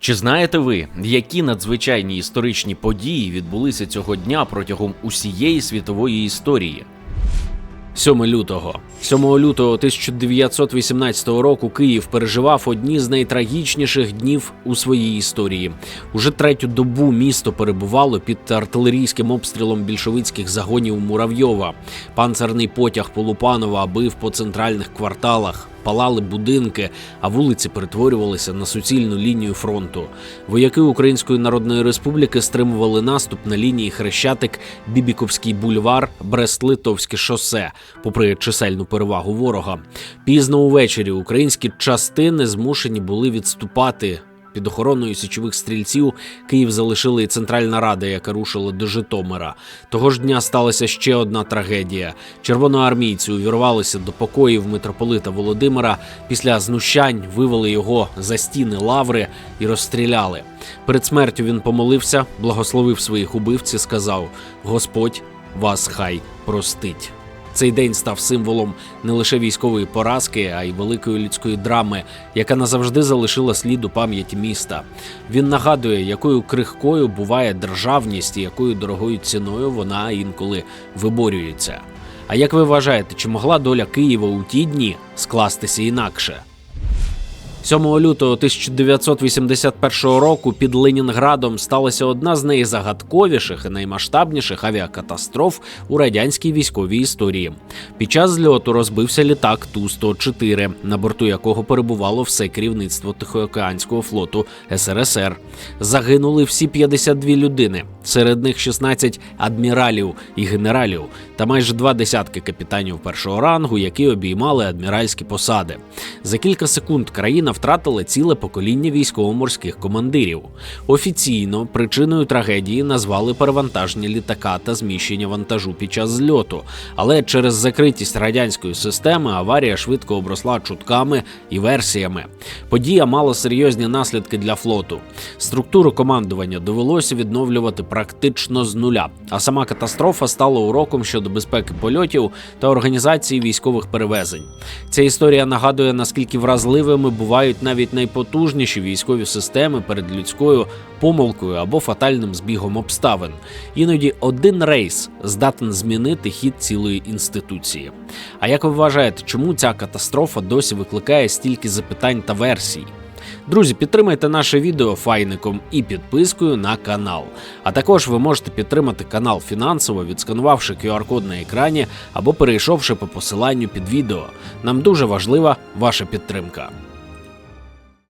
Чи знаєте ви, які надзвичайні історичні події відбулися цього дня протягом усієї світової історії? 7 лютого 7 лютого 1918 року Київ переживав одні з найтрагічніших днів у своїй історії. Уже третю добу місто перебувало під артилерійським обстрілом більшовицьких загонів Муравйова. Панцерний потяг Полупанова бив по центральних кварталах. Палали будинки, а вулиці перетворювалися на суцільну лінію фронту. Вояки Української Народної Республіки стримували наступ на лінії Хрещатик, Бібіковський бульвар, Брест-Литовське шосе, попри чисельну перевагу ворога. Пізно увечері українські частини змушені були відступати. Під охороною січових стрільців Київ залишили і Центральна Рада, яка рушила до Житомира. Того ж дня сталася ще одна трагедія. Червоноармійці увірвалися до покоїв митрополита Володимира. Після знущань вивели його за стіни лаври і розстріляли. Перед смертю він помолився, благословив своїх убивців, сказав: Господь вас хай простить. Цей день став символом не лише військової поразки, а й великої людської драми, яка назавжди залишила слід у пам'яті міста. Він нагадує, якою крихкою буває державність і якою дорогою ціною вона інколи виборюється. А як ви вважаєте, чи могла доля Києва у ті дні скластися інакше? 7 лютого 1981 року під Ленінградом сталася одна з найзагадковіших і наймасштабніших авіакатастроф у радянській військовій історії. Під час зльоту розбився літак Ту-104, на борту якого перебувало все керівництво Тихоокеанського флоту СРСР. Загинули всі 52 людини, серед них 16 адміралів і генералів та майже два десятки капітанів першого рангу, які обіймали адміральські посади. За кілька секунд країна втратила ціле покоління військово-морських командирів. Офіційно причиною трагедії назвали перевантаження літака та зміщення вантажу під час зльоту, але через закритість радянської системи аварія швидко обросла чутками і версіями. Подія мала серйозні наслідки для флоту. Структуру командування довелося відновлювати практично з нуля. А сама катастрофа стала уроком щодо безпеки польотів та організації військових перевезень. Ця історія нагадує, наскільки вразливими бувають навіть найпотужніші військові системи перед людською помилкою або фатальним збігом обставин. Іноді один рейс здатен змінити хід цілої інституції. А як ви вважаєте, чому ця катастрофа досі викликає стільки запитань та версій? Друзі, підтримайте наше відео файником і підпискою на канал. А також ви можете підтримати канал фінансово, відсканувавши QR-код на екрані або перейшовши по посиланню під відео. Нам дуже важлива ваша підтримка.